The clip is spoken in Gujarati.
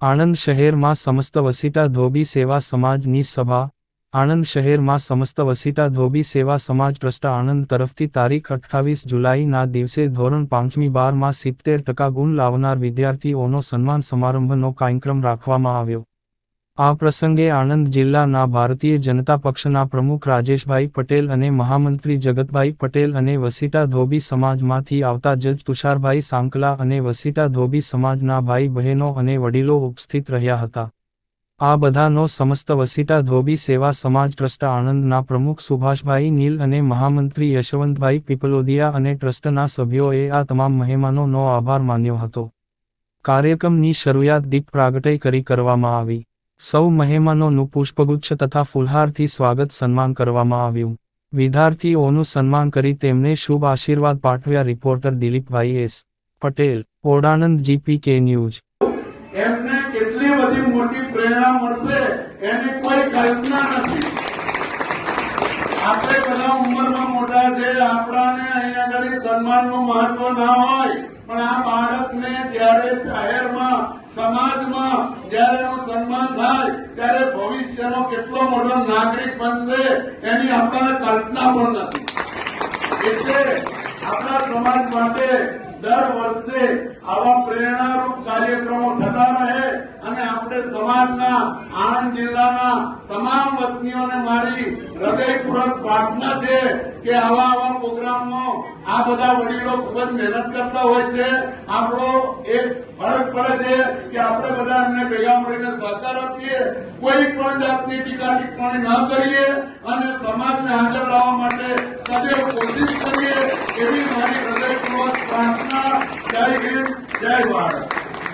આણંદ શહેરમાં સમસ્ત વસીટા ધોબી સેવા સમાજની સભા, આણંદ શહેરમાં સમસ્ત વસીટા ધોબી સેવા સમાજ ટ્રસ્ટ આણંદ તરફથી તારીખ અઠ્ઠાવીસ જુલાઈના દિવસે ધોરણ પાંચમી બારમાં સિત્તેર ટકા ગુણ લાવનાર વિદ્યાર્થીઓનો સન્માન સમારંભનો કાર્યક્રમ રાખવામાં આવ્યો. આ પ્રસંગે આણંદ જિલ્લાના ભારતીય જનતા પક્ષના પ્રમુખ રાજેશભાઈ પટેલ અને મહામંત્રી જગતભાઈ પટેલ અને વસીટા ધોબી સમાજમાંથી આવતા જજ તુષારભાઈ સાંકલા અને વસીટા ધોબી સમાજના ભાઈ બહેનો અને વડીલો ઉપસ્થિત રહ્યા હતા. આ બધાનો સમસ્ત વસીટા ધોબી સેવા સમાજ ટ્રસ્ટ આણંદના પ્રમુખ સુભાષભાઈ નીલ અને મહામંત્રી યશવંતભાઈ પીપલોદિયા અને ટ્રસ્ટના સભ્યોએ આ તમામ મહેમાનોનો આભાર માન્યો હતો. કાર્યક્રમની શરૂઆત દીપ પ્રાગટય કરી કરવામાં આવી. સૌ મહેમાનોનું પુષ્પગુચ્છ તથા ફુલહારથી સ્વાગત સન્માન કરવામાં આવ્યું. વિદ્યાર્થીઓનું સન્માન કરી તેમને શુભ આશીર્વાદ પાઠવ્યા રિપોર્ટર દિલીપભાઈ એસ. પટેલ ઓડાનંદ જીપી કે ન્યૂઝ. એમને કેટલી બધી મોટી પ્રેરણા મળશે એની કોઈ કલ્પના નથી. આપણે બધા ઉંમરમાં મોટા છે, આપણાને અહીંયા આગળ સન્માનનું મહત્વ ના હોય, પણ આ બાળકને જ્યારે જાહેરમાં સન્માન થાય ત્યારે ભવિષ્યનો કેટલો મોટો નાગરિક બનશે એની આપણને કલ્પના પણ નથી. એટલે આપણા સમાજ માટે દર વર્ષે આવા પ્રેરણારૂપ કાર્યક્રમો થતા રહે અને આપણે સમાજના, આણંદ જિલ્લાના તમામ વતનીઓને મારી હૃદયપૂર્વક પ્રાર્થના છે કે આવા આવા પ્રોગ્રામો આ બધા વડીલો ખૂબ જ મહેનત કરતા હોય છે. આપણો એક ફરક પડે છે કે આપણે બધા એમને ભેગા મળીને સહકાર આપીએ, કોઈ પણ જાતની ટીકા ટિપ્પણી ન કરીએ અને સમાજને આગળ લાવવા માટે સદૈવ કોશિશ કરીએ એવી મારી હૃદયપૂર્વક जय भारत